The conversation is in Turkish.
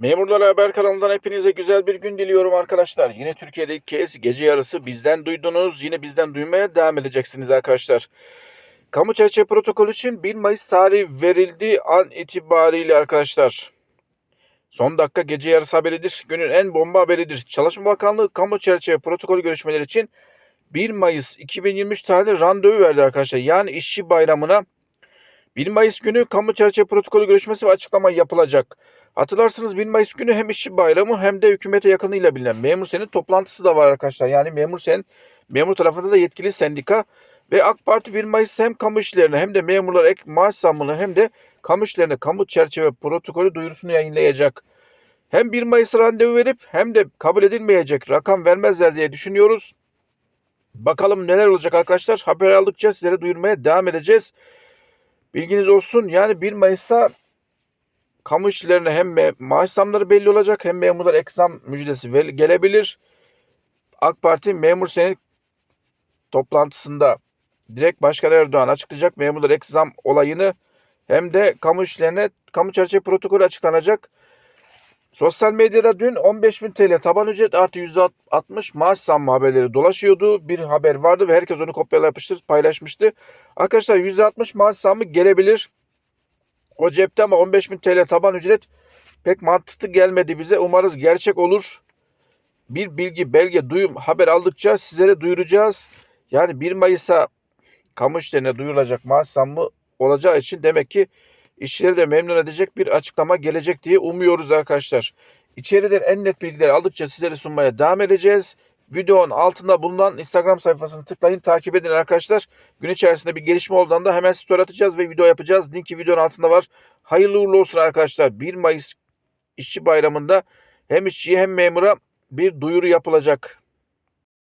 Memurlar Haber kanalından hepinize güzel bir gün diliyorum arkadaşlar. Yine Türkiye'de ilk kez gece yarısı bizden duydunuz. Yine bizden duymaya devam edeceksiniz arkadaşlar. Kamu çerçeve protokolü için 1 Mayıs tarihi verildi an itibariyle arkadaşlar. Son dakika gece yarısı haberidir. Günün en bomba haberidir. Çalışma Bakanlığı kamu çerçeve protokolü görüşmeleri için 1 Mayıs 2023 tarihinde randevu verdi arkadaşlar. Yani işçi bayramına 1 Mayıs günü kamu çerçeve protokolü görüşmesi ve açıklama yapılacak. Hatırlarsınız 1 Mayıs günü hem işçi bayramı hem de hükümete yakınıyla bilinen memur senin toplantısı da var arkadaşlar. Yani memur sen memur tarafında da yetkili sendika ve AK Parti 1 Mayıs hem kamu işlerine hem de memurlar ek maaş zammını hem de kamu işlerine kamu çerçeve protokolü duyurusunu yayınlayacak. Hem 1 Mayıs randevu verip hem de kabul edilmeyecek rakam vermezler diye düşünüyoruz. Bakalım neler olacak arkadaşlar. Haber aldıkça sizlere duyurmaya devam edeceğiz. Bilginiz olsun. Yani 1 Mayıs'ta kamu işlerine hem maaş zamları belli olacak hem memurlar ek zam müjdesi gelebilir. AK Parti memur senet toplantısında direkt Başkan Erdoğan açıklayacak memurlar ek zam olayını hem de kamu işlerine kamu çerçeve protokolü açıklanacak. Sosyal medyada dün 15.000 TL taban ücret artı %60 maaş zammı haberleri dolaşıyordu. Bir haber vardı ve herkes onu kopyala yapıştır paylaşmıştı. Arkadaşlar %60 maaş zammı gelebilir. O cepte ama 15.000 TL taban ücret pek mantıklı gelmedi bize. Umarız gerçek olur. Bir bilgi, belge, duyum, haber aldıkça sizlere duyuracağız. Yani 1 Mayıs'a kamu işlerine duyurulacak maaş zammı olacağı için demek ki işçileri de memnun edecek bir açıklama gelecek diye umuyoruz arkadaşlar. İçeriden en net bilgileri aldıkça sizlere sunmaya devam edeceğiz. Videonun altında bulunan Instagram sayfasını tıklayın, takip edin arkadaşlar. Gün içerisinde bir gelişme olduğunda hemen story atacağız ve video yapacağız. Linki videonun altında var. Hayırlı uğurlu olsun arkadaşlar. 1 Mayıs işçi bayramında hem işçiye hem memura bir duyuru yapılacak.